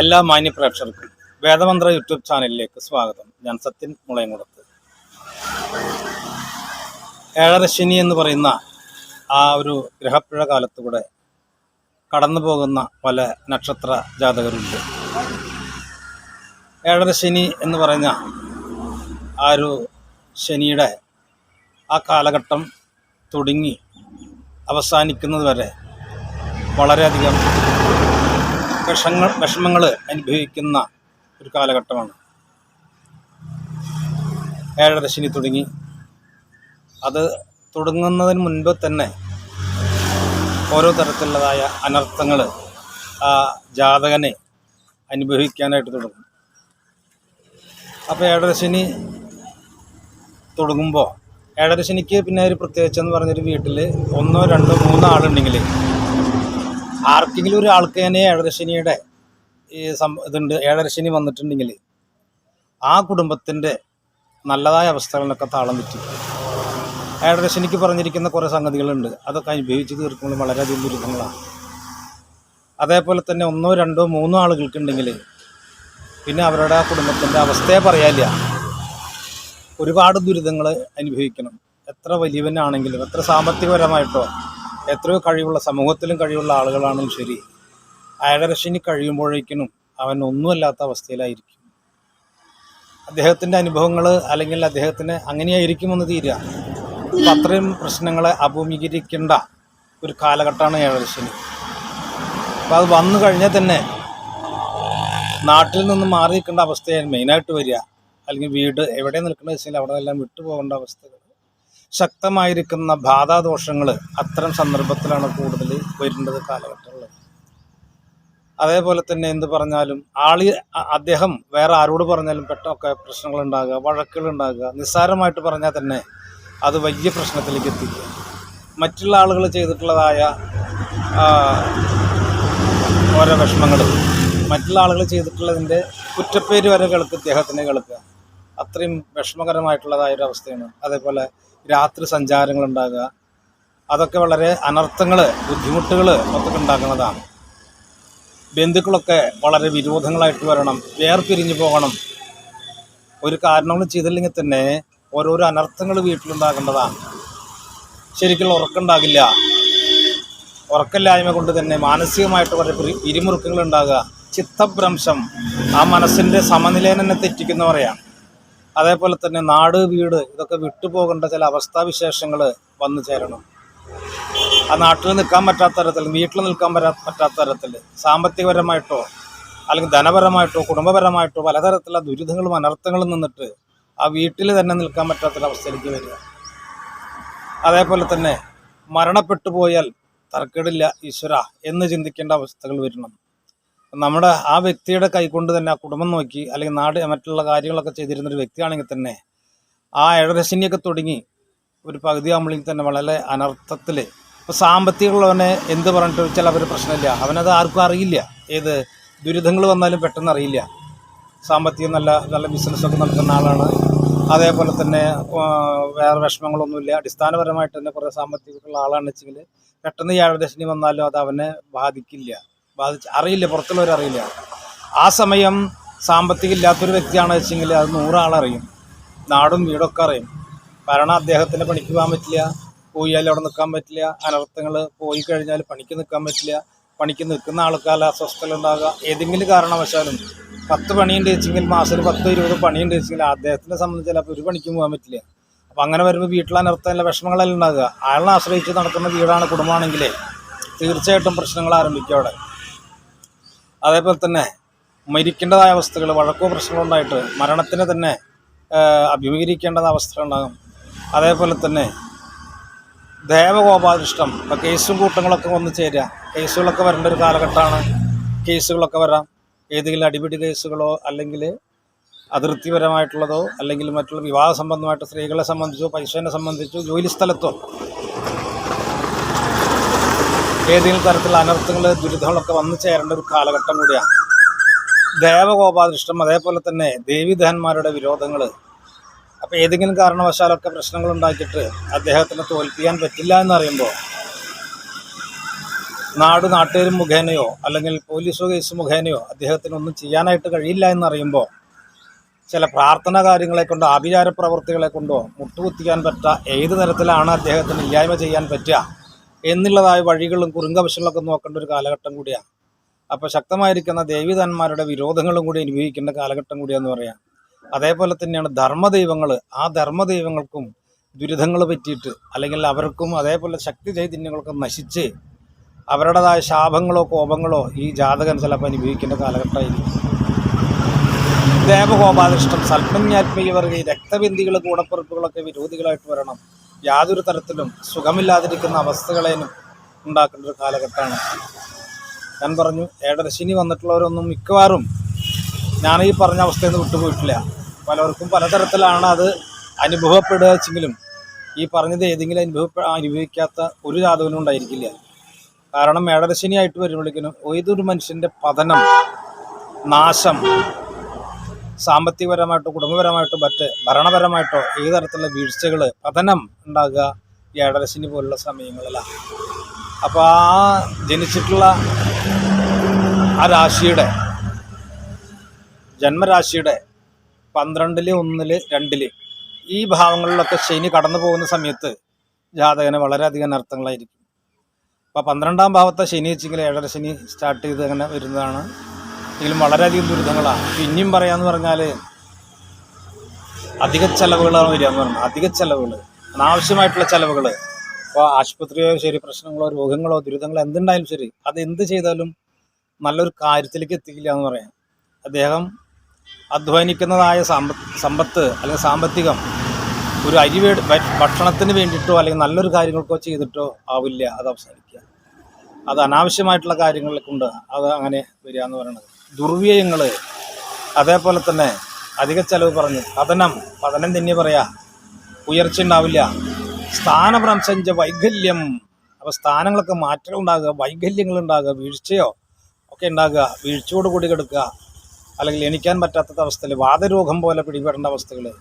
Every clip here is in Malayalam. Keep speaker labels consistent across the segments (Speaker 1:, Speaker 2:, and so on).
Speaker 1: എല്ലാ മാന്യ പ്രേക്ഷകർക്കും വേദമന്ത്ര യൂട്യൂബ് ചാനലിലേക്ക് സ്വാഗതം. ഞാൻ സത്യൻ മുളയങ്കുളത്ത് ഏഴരശനി എന്ന് പറയുന്ന ആ ഒരു ഗ്രഹപ്പിഴ കാലത്തൂടെ കടന്നു പോകുന്ന പല നക്ഷത്ര ജാതകരുണ്ട്. ഏഴരശനി എന്ന് പറഞ്ഞ ആ ഒരു ശനിയുടെ ആ കാലഘട്ടം തുടങ്ങി അവസാനിക്കുന്നത് വരെ വളരെയധികം വിഷങ്ങൾ വിഷമങ്ങൾ അനുഭവിക്കുന്ന ഒരു കാലഘട്ടമാണ്. ഏഴര ശനി തുടങ്ങി. അത് തുടങ്ങുന്നതിന് മുൻപ് തന്നെ ഓരോ തരത്തിലുള്ളതായ അനർത്ഥങ്ങൾ ആ ജാതകനെ അനുഭവിക്കാനായിട്ട് തുടങ്ങും. അപ്പോൾ ഏഴരശനി തുടങ്ങുമ്പോൾ ഏഴരശനിക്ക് പിന്നെ ഒരു പ്രത്യേകിച്ചെന്ന് പറഞ്ഞൊരു വീട്ടിൽ ഒന്നോ രണ്ടോ മൂന്നോ ആളുണ്ടെങ്കിൽ ആർക്കെങ്കിലും ഒരു ആൾക്ക് തന്നെ ഏഴരശനിയുടെ ഈ സം ഇതുണ്ട് ഏഴരശനി വന്നിട്ടുണ്ടെങ്കിൽ ആ കുടുംബത്തിന്റെ നല്ലതായ അവസ്ഥകളിലൊക്കെ താളം തെറ്റി. ഏഴരശനിക്ക് പറഞ്ഞിരിക്കുന്ന കുറേ സംഗതികളുണ്ട്. അതൊക്കെ അനുഭവിച്ച് തീർക്കുമ്പോൾ വളരെയധികം ദുരിതങ്ങളാണ്. അതേപോലെ തന്നെ ഒന്നോ രണ്ടോ മൂന്നോ ആളുകൾക്കുണ്ടെങ്കിൽ പിന്നെ അവരുടെ ആ കുടുംബത്തിന്റെ അവസ്ഥയെ പറയാനില്ല. ഒരുപാട് ദുരിതങ്ങൾ അനുഭവിക്കണം. എത്ര വലിയവനാണെങ്കിലും എത്ര സാമ്പത്തികപരമായിട്ടോ എത്രയോ കഴിവുള്ള സമൂഹത്തിലും കഴിവുള്ള ആളുകളാണെങ്കിലും ശരി. അയടരശിനി കഴിയുമ്പോഴേക്കിനും അവൻ ഒന്നുമല്ലാത്ത അവസ്ഥയിലായിരിക്കും. അദ്ദേഹത്തിന്റെ അനുഭവങ്ങൾ അല്ലെങ്കിൽ അദ്ദേഹത്തിന് അങ്ങനെയായിരിക്കുമെന്ന് തീരുക. അത്രയും പ്രശ്നങ്ങളെ അഭിമുഖീകരിക്കേണ്ട ഒരു കാലഘട്ടമാണ് ഏഴരശനി അപ്പോൾ അത് വന്നു കഴിഞ്ഞാൽ തന്നെ നാട്ടിൽ നിന്ന് മാറി നിൽക്കേണ്ട അവസ്ഥയാണ് മെയിനായിട്ട് വരിക. അല്ലെങ്കിൽ വീട് എവിടെ നിൽക്കുന്ന വെച്ചാൽ അവിടെ എല്ലാം വിട്ടുപോകേണ്ട അവസ്ഥകൾ. ശക്തമായിരിക്കുന്ന ബാധാദോഷങ്ങൾ അത്തരം സന്ദർഭത്തിലാണ് കൂടുതൽ വരേണ്ടത് കാലഘട്ടങ്ങളിൽ. അതേപോലെ തന്നെ എന്ത് പറഞ്ഞാലും ആളി അദ്ദേഹം വേറെ ആരോട് പറഞ്ഞാലും പെട്ടൊക്കെ പ്രശ്നങ്ങൾ ഉണ്ടാകുക വഴക്കുകൾ ഉണ്ടാകുക നിസ്സാരമായിട്ട് പറഞ്ഞാൽ തന്നെ അത് വലിയ പ്രശ്നത്തിലേക്ക് എത്തിക്കുക. മറ്റുള്ള ആളുകൾ ചെയ്തിട്ടുള്ളതായ ഓരോ വിഷമങ്ങൾ മറ്റുള്ള ആളുകൾ ചെയ്തിട്ടുള്ളതിന്റെ കുറ്റപ്പേര് വരെ കേൾക്കുക ഇദ്ദേഹത്തിനെ കേൾക്കുക. അത്രയും വിഷമകരമായിട്ടുള്ളതായൊരവസ്ഥയാണ്. അതേപോലെ രാത്രി സഞ്ചാരങ്ങൾ ഉണ്ടാകുക അതൊക്കെ വളരെ അനർത്ഥങ്ങൾ ബുദ്ധിമുട്ടുകൾ ഒക്കെ ഉണ്ടാക്കുന്നതാണ്. ബന്ധുക്കളൊക്കെ വളരെ വിരോധങ്ങളായിട്ട് വരണം വേർപിരിഞ്ഞു പോകണം. ഒരു കാരണങ്ങളും ചെയ്തില്ലെങ്കിൽ തന്നെ ഓരോരോ അനർത്ഥങ്ങൾ വീട്ടിലുണ്ടാകേണ്ടതാണ്. ശരിക്കുള്ള ഉറക്കമുണ്ടാകില്ല ഉറക്കമില്ലായ്മ കൊണ്ട് തന്നെ മാനസികമായിട്ട് വളരെ പിരി- പിരിമുറുക്കങ്ങൾ ഉണ്ടാകുക ചിത്തഭ്രംശം ആ മനസ്സിന്റെ സമനിലയെ തന്നെ തെറ്റിക്കുന്ന പറയാം അതേപോലെ തന്നെ നാട് വീട് ഇതൊക്കെ വിട്ടുപോകേണ്ട ചില അവസ്ഥാവിശേഷങ്ങൾ വന്നു ചേരണം. ആ നാട്ടിൽ നിൽക്കാൻ പറ്റാത്ത തരത്തിൽ വീട്ടിൽ നിൽക്കാൻ പറ്റാ- പറ്റാത്ത തരത്തിൽ സാമ്പത്തികപരമായിട്ടോ അല്ലെങ്കിൽ ധനപരമായിട്ടോ കുടുംബപരമായിട്ടോ പലതരത്തിലുള്ള ദുരിതങ്ങളും അനർത്ഥങ്ങളും നിന്നിട്ട് ആ വീട്ടിൽ തന്നെ നിൽക്കാൻ പറ്റാത്തൊരവസ്ഥയിലേക്ക് വരിക. അതേപോലെ തന്നെ മരണപ്പെട്ടു പോയാൽ തർക്കിടില്ല ഈശ്വര എന്ന് ചിന്തിക്കേണ്ട അവസ്ഥകൾ വരണം. നമ്മുടെ ആ വ്യക്തിയുടെ കൈകൊണ്ട് തന്നെ ആ കുടുംബം നോക്കി അല്ലെങ്കിൽ നാട് മറ്റുള്ള കാര്യങ്ങളൊക്കെ ചെയ്തിരുന്ന ഒരു വ്യക്തിയാണെങ്കിൽ തന്നെ ആ ഏഴരശനിയൊക്കെ തുടങ്ങി ഒരു പകുതി ആകുമ്പോഴേക്കും തന്നെ വളരെ അനർത്ഥത്തിൽ ഇപ്പോൾ സാമ്പത്തികമുള്ളവനെ എന്ത് പറഞ്ഞിട്ട് വെച്ചാൽ അവർ പ്രശ്നമില്ല. അവനത് ആർക്കും അറിയില്ല. ഏത് ദുരിതങ്ങൾ വന്നാലും പെട്ടെന്ന് അറിയില്ല. സാമ്പത്തികം നല്ല നല്ല ബിസിനസ്സൊക്കെ നടക്കുന്ന ആളാണ്. അതേപോലെ തന്നെ വേറെ വിഷമങ്ങളൊന്നുമില്ല. അടിസ്ഥാനപരമായിട്ട് തന്നെ കുറേ സാമ്പത്തികമുള്ള ആളാണെന്ന് വെച്ചെങ്കിൽ പെട്ടെന്ന് ഏഴരശനി വന്നാലും അത് അവനെ ബാധിക്കില്ല. ബാധിച്ച് അറിയില്ല പുറത്തുള്ളവർ അറിയില്ല. ആ സമയം സാമ്പത്തികം ഇല്ലാത്തൊരു വ്യക്തിയാണ് വെച്ചെങ്കിൽ അത് നൂറാളറിയും. നാടും വീടൊക്കെ അറിയും. കാരണം അദ്ദേഹത്തിന് പണിക്ക് പോകാൻ പറ്റില്ല പോയാൽ അവിടെ നിൽക്കാൻ പറ്റില്ല അനർത്ഥങ്ങൾ പോയി കഴിഞ്ഞാൽ പണിക്ക് നിൽക്കാൻ പറ്റില്ല. പണിക്ക് നിൽക്കുന്ന ആൾക്കാർ അസ്വസ്ഥത ഉണ്ടാകുക ഏതെങ്കിലും കാരണവശാലും പത്ത് പണിയുണ്ട് വെച്ചെങ്കിൽ മാസത്തിൽ പത്ത് ഇരുപത് പണിയുണ്ട് വെച്ചെങ്കിൽ അദ്ദേഹത്തിനെ സംബന്ധിച്ച് ചിലപ്പോൾ ഒരു പണിക്കും പോകാൻ പറ്റില്ല. അപ്പം അങ്ങനെ വരുമ്പോൾ വീട്ടിൽ അനർത്ഥമുള്ള വിഷമങ്ങളെല്ലാം ഉണ്ടാകുക. അയാളെ ആശ്രയിച്ച് നടക്കുന്ന വീടാണ് കുടുംബമാണെങ്കിലേ തീർച്ചയായിട്ടും പ്രശ്നങ്ങൾ ആരംഭിക്കും അവിടെ. അതേപോലെ തന്നെ മരിക്കേണ്ടതായ അവസ്ഥകൾ വഴക്കോ പ്രശ്നങ്ങളുണ്ടായിട്ട് മരണത്തിന് തന്നെ അഭിമുഖീകരിക്കേണ്ടത് അവസ്ഥ ഉണ്ടാകും. അതേപോലെ തന്നെ ദേവകോപാദിഷ്ടം ഇപ്പം കേസും കൂട്ടങ്ങളൊക്കെ വന്ന് ചേരുക. കേസുകളൊക്കെ വരേണ്ട ഒരു കാലഘട്ടമാണ്. കേസുകളൊക്കെ വരാം. ഏതെങ്കിലും അടിപിടി കേസുകളോ അല്ലെങ്കിൽ അതിർത്തിപരമായിട്ടുള്ളതോ അല്ലെങ്കിൽ മറ്റുള്ള വിവാഹ സംബന്ധമായിട്ട് സ്ത്രീകളെ സംബന്ധിച്ചോ പൈസേനെ സംബന്ധിച്ചോ ജോലി സ്ഥലത്തോ ഏതെങ്കിലും തരത്തിലുള്ള അനർത്ഥങ്ങൾ ദുരിതങ്ങളൊക്കെ വന്നു ചേരേണ്ട ഒരു കാലഘട്ടം കൂടിയാണ്. ദേവഗോപാദൃഷ്ടം അതേപോലെ തന്നെ ദേവിദഹന്മാരുടെ വിരോധങ്ങൾ അപ്പോൾ ഏതെങ്കിലും കാരണവശാലൊക്കെ പ്രശ്നങ്ങൾ ഉണ്ടാക്കിയിട്ട് അദ്ദേഹത്തിന് തോൽപ്പിക്കാൻ പറ്റില്ല എന്നറിയുമ്പോൾ നാട് നാട്ടുകാർ മുഖേനയോ അല്ലെങ്കിൽ പോലീസ് കേസ് മുഖേനയോ അദ്ദേഹത്തിന് ഒന്നും ചെയ്യാനായിട്ട് കഴിയില്ല എന്നറിയുമ്പോൾ ചില പ്രാർത്ഥന കാര്യങ്ങളെ കൊണ്ടോ ആഭിചാര പ്രവൃത്തികളെ കൊണ്ടോ മുട്ടുകുത്തിക്കാൻ പറ്റുക ഏത് തരത്തിലാണ് അദ്ദേഹത്തിന് ഇല്ലായ്മ ചെയ്യാൻ പറ്റുക എന്നുള്ളതായ വഴികളും കുറുങ്കവശങ്ങളൊക്കെ നോക്കേണ്ട ഒരു കാലഘട്ടം കൂടിയാണ്. അപ്പോൾ ശക്തമായിരിക്കുന്ന ദേവിതന്മാരുടെ വിരോധങ്ങളും കൂടി അനുഭവിക്കേണ്ട കാലഘട്ടം കൂടിയാന്ന് പറയാം. അതേപോലെ തന്നെയാണ് ധർമ്മദൈവങ്ങൾ. ആ ധർമ്മദൈവങ്ങൾക്കും ദുരിതങ്ങൾ പറ്റിയിട്ട് അല്ലെങ്കിൽ അവർക്കും അതേപോലെ ശക്തി ചൈതന്യങ്ങളൊക്കെ നശിച്ച് അവരുടേതായ ശാപങ്ങളോ കോപങ്ങളോ ഈ ജാതകൻ ചിലപ്പോൾ അനുഭവിക്കേണ്ട കാലഘട്ടമായിരിക്കും. ദേവകോപാധിഷ്ടം സൽപ്പന്യാത്മീയവർഗ ഈ രക്തബന്ധികൾ കൂടപ്പിറപ്പുകളൊക്കെ വിരോധികളായിട്ട് വരണം. യാതൊരു തരത്തിലും സുഖമില്ലാതിരിക്കുന്ന അവസ്ഥകളേനും ഉണ്ടാക്കേണ്ട ഒരു കാലഘട്ടമാണ്. ഞാൻ പറഞ്ഞു ഏടരശിനി വന്നിട്ടുള്ളവരൊന്നും മിക്കവാറും ഞാൻ ഈ പറഞ്ഞ അവസ്ഥയിൽ നിന്ന് വിട്ടുപോയിട്ടില്ല. പലർക്കും പലതരത്തിലാണ് അത് അനുഭവപ്പെടുക വെച്ചെങ്കിലും ഈ പറഞ്ഞത് ഏതെങ്കിലും അനുഭവ അനുഭവിക്കാത്ത ഒരു ജാതകനും ഉണ്ടായിരിക്കില്ല. കാരണം ഏഴരശനിയായിട്ട് വരുമ്പോഴേക്കിനും ഏതൊരു മനുഷ്യന്റെ പതനം നാശം സാമ്പത്തികപരമായിട്ടോ കുടുംബപരമായിട്ടോ മറ്റ് ഭരണപരമായിട്ടോ ഏത് തരത്തിലുള്ള വീഴ്ചകൾ പതനം ഉണ്ടാകുക ഈ ഏഴരശനി പോലുള്ള സമയങ്ങളിലാണ് അപ്പോൾ ആ ജനിച്ചിട്ടുള്ള ആ രാശിയുടെ ജന്മരാശിയുടെ പന്ത്രണ്ടിൽ ഒന്നിൽ രണ്ടിൽ ഈ ഭാവങ്ങളിലൊക്കെ ശനി കടന്നു പോകുന്ന സമയത്ത് ജാതകന് വളരെയധികം അനർത്ഥങ്ങളായിരിക്കും. അപ്പോൾ പന്ത്രണ്ടാം ഭാവത്തെ ശനി വെച്ചെങ്കിൽ ഏഴര ശനി സ്റ്റാർട്ട് ചെയ്ത് അങ്ങനെ വരുന്നതാണ് ഇതിലും വളരെയധികം ദുരിതങ്ങളാണ്. പിന്നെയും പറയാന്ന് പറഞ്ഞാൽ അധിക ചെലവുകളാണ് വരിക എന്ന് അധിക ചെലവുകൾ അനാവശ്യമായിട്ടുള്ള ചെലവുകൾ ഇപ്പോൾ ആശുപത്രിയോ ശരി പ്രശ്നങ്ങളോ രോഗങ്ങളോ ദുരിതങ്ങളോ എന്തുണ്ടായാലും ശരി അത് എന്ത് ചെയ്താലും നല്ലൊരു കാര്യത്തിലേക്ക് എത്തിക്കില്ല എന്ന് പറയാം. അദ്ദേഹം അധ്വാനിക്കുന്നതായ സമ്പത്ത് അല്ലെങ്കിൽ സാമ്പത്തികം ഒരു അരി ഭക്ഷണത്തിന് വേണ്ടിയിട്ടോ അല്ലെങ്കിൽ നല്ലൊരു കാര്യങ്ങൾക്കോ ചെയ്തിട്ടോ ആവില്ല അത് അവസാനിക്കുക. അത് അനാവശ്യമായിട്ടുള്ള കാര്യങ്ങളെ കൊണ്ട് അത് അങ്ങനെ വരിക എന്ന് പറയുന്നത് ദുർവ്യയങ്ങൾ അതേപോലെ തന്നെ അധിക ചെലവ് പറഞ്ഞു. പതനം. പതനം തന്നെ പറയാ. ഉയർച്ച ഉണ്ടാവില്ല. സ്ഥാനഭ്രംശഞ്ച വൈകല്യം. അപ്പോൾ സ്ഥാനങ്ങളൊക്കെ മാറ്റം ഉണ്ടാകുക. വൈകല്യങ്ങൾ ഉണ്ടാകുക. വീഴ്ചയോ ഒക്കെ ഉണ്ടാകുക. വീഴ്ചയോട് കൂടി കിടക്കുക. അല്ലെങ്കിൽ എണിക്കാൻ പറ്റാത്ത അവസ്ഥയിൽ വാതരോഗം പോലെ പിടിപെടേണ്ട അവസ്ഥകൾ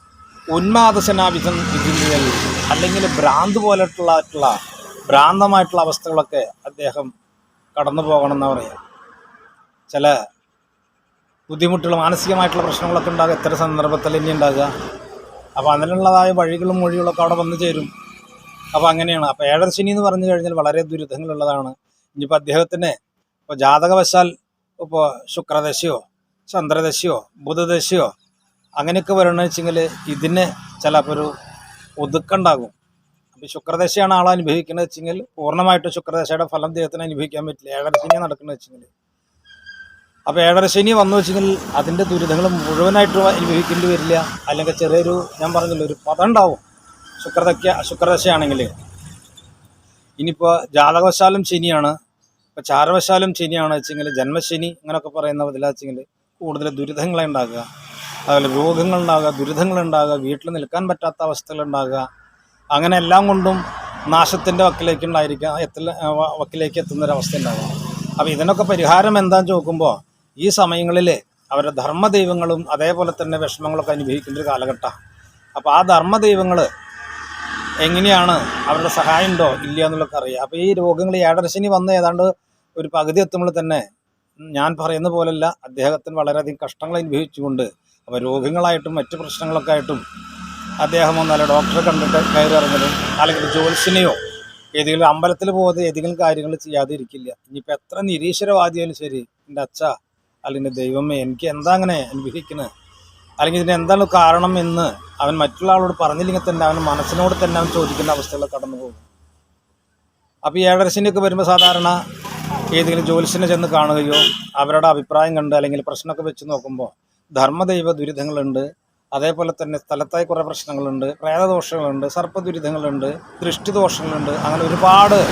Speaker 1: ഉന്മാദശനാവിധം വിധികൾ അല്ലെങ്കിൽ ഭ്രാന്ത് പോലെയുള്ള ഭ്രാന്തമായിട്ടുള്ള അവസ്ഥകളൊക്കെ അദ്ദേഹം കടന്നു പോകണം എന്ന് പറയാം. ചില ബുദ്ധിമുട്ടുകൾ മാനസികമായിട്ടുള്ള പ്രശ്നങ്ങളൊക്കെ ഉണ്ടാകുക എത്ര സന്ദർഭത്തിൽ ഇനി ഉണ്ടാകുക? അപ്പോൾ അതിനുള്ളതായ വഴികളും മൊഴികളൊക്കെ അവിടെ വന്നു ചേരും. അപ്പോൾ അങ്ങനെയാണ്. അപ്പോൾ ഏഴര ശനി എന്ന് പറഞ്ഞു കഴിഞ്ഞാൽ വളരെ ദുരിതങ്ങളുള്ളതാണ്. ഇനിയിപ്പോൾ അദ്ദേഹത്തിന് ഇപ്പോൾ ജാതകവശാൽ ഇപ്പോൾ ശുക്രദശയോ ചന്ദ്രദശയോ ബുധദശയോ അങ്ങനെയൊക്കെ വരണമെന്ന് വെച്ചെങ്കിൽ ഇതിന് ചിലപ്പോൾ ഒരു ഒതുക്കുണ്ടാകും അപ്പോൾ ശുക്രദശയാണ് ആൾ അനുഭവിക്കുന്നത് വെച്ചെങ്കിൽ പൂർണമായിട്ട് ശുക്രദശയുടെ ഫലം അദ്ദേഹത്തിന് അനുഭവിക്കാൻ പറ്റില്ല. ഏഴര ശനി നടക്കുന്നത് വെച്ചെങ്കിൽ. അപ്പോൾ ഏഴരശനി വന്നു വെച്ചെങ്കിൽ അതിന്റെ ദുരിതങ്ങൾ മുഴുവനായിട്ട് അനുഭവിക്കേണ്ടി വരില്ല. അല്ലെങ്കിൽ ചെറിയൊരു ഞാൻ പറഞ്ഞില്ല ഒരു പദം ഉണ്ടാവും. ശുക്രദക്ക ശുക്രദശയാണെങ്കിൽ. ഇനിയിപ്പോൾ ജാതകവശാലും ശനിയാണ്. ഇപ്പോൾ ചാരവശാലും ശനിയാണ് വെച്ചെങ്കിൽ ജന്മശനി അങ്ങനെയൊക്കെ പറയുന്ന ഇതിലാ വെച്ചെങ്കിൽ കൂടുതൽ ദുരിതങ്ങളെ ഉണ്ടാകുക. അതുപോലെ രോഗങ്ങൾ ഉണ്ടാകുക ദുരിതങ്ങൾ ഉണ്ടാകുക വീട്ടിൽ നിൽക്കാൻ പറ്റാത്ത അവസ്ഥകൾ ഉണ്ടാകുക. അങ്ങനെ എല്ലാം കൊണ്ടും നാശത്തിന്റെ വക്കിലേക്ക് ഉണ്ടായിരിക്കുക എത്ര വക്കിലേക്ക് എത്തുന്നൊരവസ്ഥ ഉണ്ടാകുക അപ്പോൾ ഇതിനൊക്കെ പരിഹാരം എന്താണെന്ന് ചോദിക്കുമ്പോൾ ഈ സമയങ്ങളിൽ അവരുടെ ധർമ്മദൈവങ്ങളും അതേപോലെ തന്നെ വിഷമങ്ങളൊക്കെ അനുഭവിക്കേണ്ട ഒരു കാലഘട്ടമാണ് അപ്പോൾ ആ ധർമ്മദൈവങ്ങൾ എങ്ങനെയാണ് അവരുടെ സഹായം ഉണ്ടോ ഇല്ല എന്നുള്ളതൊക്കെ അറിയാം. അപ്പോൾ ഈ രോഗങ്ങൾ ഏഴരശനി വന്ന് ഏതാണ്ട് ഒരു പകുതി എത്തുമ്പോൾ തന്നെ ഞാൻ പറയുന്ന പോലല്ല അദ്ദേഹത്തിന് വളരെയധികം കഷ്ടങ്ങൾ അനുഭവിച്ചുകൊണ്ട് അപ്പോൾ രോഗങ്ങളായിട്ടും മറ്റു പ്രശ്നങ്ങളൊക്കെ ആയിട്ടും അദ്ദേഹം ഒന്നല്ല ഡോക്ടറെ കണ്ടിട്ട് കയറി ഇറങ്ങലും അല്ലെങ്കിൽ ജ്യോത്സ്യനെയോ ഏതെങ്കിലും അമ്പലത്തിൽ പോകാതെ ഏതെങ്കിലും കാര്യങ്ങൾ ചെയ്യാതെ ഇരിക്കില്ല. ഇനിയിപ്പോൾ എത്ര നിരീശ്വരവാദിയാലും ശരി എന്റെ അച്ഛ അല്ലെങ്കിൽ ദൈവമേ എനിക്ക് എന്താ അങ്ങനെ അനുഭവിക്കുന്നത് അല്ലെങ്കിൽ ഇതിന് എന്താണ് കാരണം എന്ന് അവൻ മറ്റുള്ള ആളോട് പറഞ്ഞില്ലെങ്കിൽ തന്നെ അവൻ മനസ്സിനോട് തന്നെ അവൻ ചോദിക്കുന്ന അവസ്ഥകൾ കടന്നു പോകും. അപ്പോൾ ഈ ഏഴരശനിയൊക്കെ വരുമ്പോൾ സാധാരണ ഏതെങ്കിലും ജ്യോത്സ്യനെ ചെന്ന് കാണുകയോ അവരുടെ അഭിപ്രായം കണ്ട് അല്ലെങ്കിൽ പ്രശ്നമൊക്കെ വെച്ച് നോക്കുമ്പോൾ ധർമ്മദൈവ ദുരിതങ്ങളുണ്ട്. അതേപോലെ തന്നെ സ്ഥലത്തായി കുറേ പ്രശ്നങ്ങളുണ്ട്. പ്രേതദോഷങ്ങളുണ്ട്. സർപ്പദുരിതങ്ങളുണ്ട്. ദൃഷ്ടിദോഷങ്ങളുണ്ട്. അങ്ങനെ ഒരുപാട്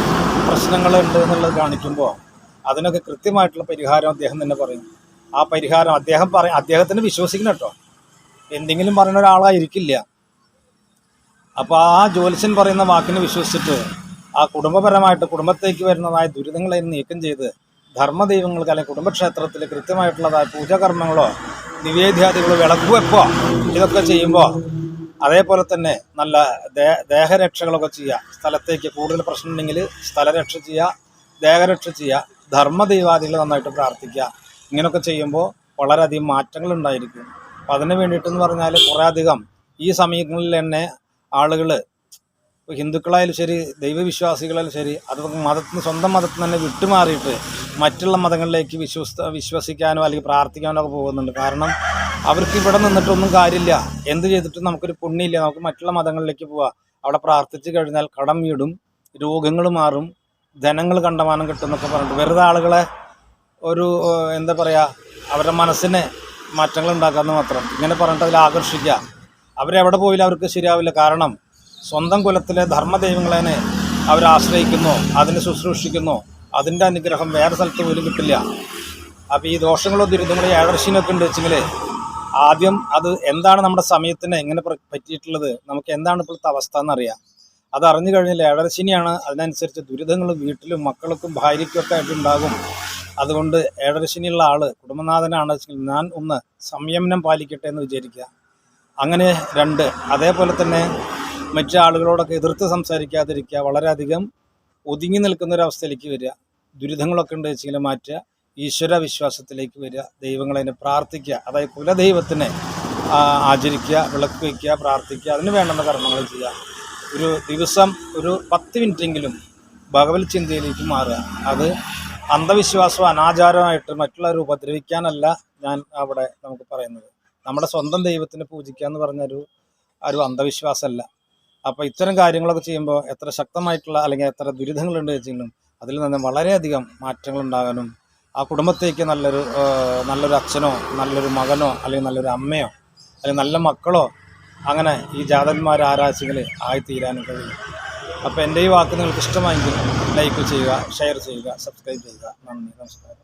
Speaker 1: പ്രശ്നങ്ങളുണ്ട് എന്നുള്ളത് കാണിക്കുമ്പോൾ അതിനൊക്കെ കൃത്യമായിട്ടുള്ള പരിഹാരം അദ്ദേഹം തന്നെ പറയും. ആ പരിഹാരം അദ്ദേഹം പറയും അദ്ദേഹത്തിന് വിശ്വസിക്കണം കേട്ടോ. എന്തെങ്കിലും പറയുന്ന ഒരാളായിരിക്കില്ല. അപ്പോൾ ആ ജ്യോത്സ്യൻ പറയുന്ന വാക്കിനെ വിശ്വസിച്ചിട്ട് ആ കുടുംബപരമായിട്ട് കുടുംബത്തേക്ക് വരുന്നതായ ദുരിതങ്ങളെ നീക്കം ചെയ്ത് ധർമ്മദൈവങ്ങൾക്ക് അല്ലെങ്കിൽ കുടുംബക്ഷേത്രത്തിൽ കൃത്യമായിട്ടുള്ളതായ പൂജാകർമ്മങ്ങളോ നിവേദ്യാദികളോ വിളക്കുവെപ്പോ ഇതൊക്കെ ചെയ്യുമ്പോൾ അതേപോലെ തന്നെ നല്ല ദേഹരക്ഷകളൊക്കെ ചെയ്യുക. സ്ഥലത്തേക്ക് കൂടുതൽ പ്രശ്നമുണ്ടെങ്കിൽ സ്ഥലരക്ഷ ചെയ്യുക ദേഹരക്ഷ ചെയ്യുക ധർമ്മദൈവാദികൾ നന്നായിട്ട് പ്രാർത്ഥിക്കുക ഇങ്ങനെയൊക്കെ ചെയ്യുമ്പോൾ വളരെയധികം മാറ്റങ്ങൾ ഉണ്ടായിരിക്കും അപ്പം അതിന് വേണ്ടിയിട്ടെന്ന് പറഞ്ഞാൽ കുറേ അധികം ഈ സമയങ്ങളിൽ തന്നെ ആളുകൾ ഹിന്ദുക്കളായാലും ശരി ദൈവവിശ്വാസികളായാലും ശരി അത് മതത്തിന് സ്വന്തം മതത്തിൽ തന്നെ വിട്ടുമാറിയിട്ട് മറ്റുള്ള മതങ്ങളിലേക്ക് വിശ്വസ വിശ്വസിക്കാനോ അല്ലെങ്കിൽ പ്രാർത്ഥിക്കാനോ ഒക്കെ പോകുന്നുണ്ട്. കാരണം അവർക്ക് ഇവിടെ നിന്നിട്ടൊന്നും കാര്യമില്ല. എന്ത് ചെയ്തിട്ടും നമുക്കൊരു പുണ്യമില്ല. നമുക്ക് മറ്റുള്ള മതങ്ങളിലേക്ക് പോവാം. അവിടെ പ്രാർത്ഥിച്ചു കഴിഞ്ഞാൽ കടം വീടും രോഗങ്ങൾ മാറും. ധനങ്ങൾ കണ്ടമാനം കിട്ടും എന്നൊക്കെ പറഞ്ഞിട്ട് വെറുതെ ആളുകളെ ഒരു എന്താ പറയുക അവരുടെ മനസ്സിനെ മാറ്റങ്ങൾ ഉണ്ടാക്കാമെന്ന് മാത്രം. ഇങ്ങനെ പറഞ്ഞിട്ട് അതിൽ ആകർഷിക്കുക. അവരെവിടെ പോയില്ല അവർക്ക് ശരിയാവില്ല. കാരണം സ്വന്തം കുലത്തിലെ ധർമ്മദൈവങ്ങളെ അവർ ആശ്രയിക്കുന്നു അതിനെ ശുശ്രൂഷിക്കുന്നു അതിന്റെ അനുഗ്രഹം വേറെ സ്ഥലത്ത് പോലും കിട്ടില്ല. അപ്പോൾ ഈ ദോഷങ്ങളോ ദുരിതങ്ങളോ ഏഴർശീനൊക്കെ ഉണ്ട് വെച്ചെങ്കിൽ ആദ്യം അത് എന്താണ് നമ്മുടെ സമയത്തിന് എങ്ങനെ പറ്റിയിട്ടുള്ളത്? നമുക്ക് എന്താണ് ഇപ്പോഴത്തെ അവസ്ഥ എന്നറിയാം. അത് അറിഞ്ഞു കഴിഞ്ഞാൽ ഏഴരശനിയാണ് അതിനനുസരിച്ച് ദുരിതങ്ങൾ വീട്ടിലും മക്കൾക്കും ഭാര്യയ്ക്കും ഒക്കെ ആയിട്ട് ഉണ്ടാകും. അതുകൊണ്ട് ഏഴരശനിയുള്ള ആൾ കുടുംബനാഥനാണ് ഞാൻ ഒന്ന് സംയമനം പാലിക്കട്ടെ എന്ന് വിചാരിക്കുക. അങ്ങനെ രണ്ട് അതേപോലെ തന്നെ മറ്റു ആളുകളോടൊക്കെ എതിർത്ത് സംസാരിക്കാതിരിക്കുക. വളരെയധികം ഒതുങ്ങി നിൽക്കുന്ന ഒരു അവസ്ഥയിലേക്ക് വരിക. ദുരിതങ്ങളൊക്കെ ഉണ്ട് വെച്ചെങ്കിൽ മാറ്റുക. ഈശ്വര വിശ്വാസത്തിലേക്ക് വരിക. ദൈവങ്ങളതിനെ പ്രാർത്ഥിക്കുക. അതായത് കുലദൈവത്തിനെ ആചരിക്കുക വിളക്ക് വയ്ക്കുക പ്രാർത്ഥിക്കുക അതിന് വേണ്ടുന്ന കർമ്മങ്ങൾ ചെയ്യുക. ഒരു ദിവസം ഒരു പത്ത് മിനിറ്റെങ്കിലും ഭഗവത് ചിന്തയിലേക്ക് മാറുക. അത് അന്ധവിശ്വാസവും അനാചാരമായിട്ട് മറ്റുള്ളവരെ ഉപദ്രവിക്കാനല്ല ഞാൻ അവിടെ നമുക്ക് പറയുന്നത്. നമ്മുടെ സ്വന്തം ദൈവത്തിനെ പൂജിക്കുക എന്ന് പറഞ്ഞൊരു ഒരു അന്ധവിശ്വാസമല്ല. അപ്പോൾ ഇത്തരം കാര്യങ്ങളൊക്കെ ചെയ്യുമ്പോൾ എത്ര ശക്തമായിട്ടുള്ള അല്ലെങ്കിൽ എത്ര ദുരിതങ്ങളുണ്ട് വെച്ചെങ്കിലും അതിൽ നിന്ന് വളരെയധികം മാറ്റങ്ങൾ ഉണ്ടാകാനും ആ കുടുംബത്തേക്ക് നല്ലൊരു നല്ലൊരു അച്ഛനോ നല്ലൊരു മകനോ അല്ലെങ്കിൽ നല്ലൊരു അമ്മയോ അല്ലെങ്കിൽ നല്ല മക്കളോ അങ്ങനെ ഈ ജാതന്മാർ ആരാശികൾ ആയിത്തീരാനും കഴിയും. അപ്പോൾ എന്റെ ഈ വാക്ക് നിങ്ങൾക്ക് ഇഷ്ടമായെങ്കിൽ ലൈക്ക് ചെയ്യുക ഷെയർ ചെയ്യുക സബ്സ്ക്രൈബ് ചെയ്യുക. നന്ദി നമസ്കാരം.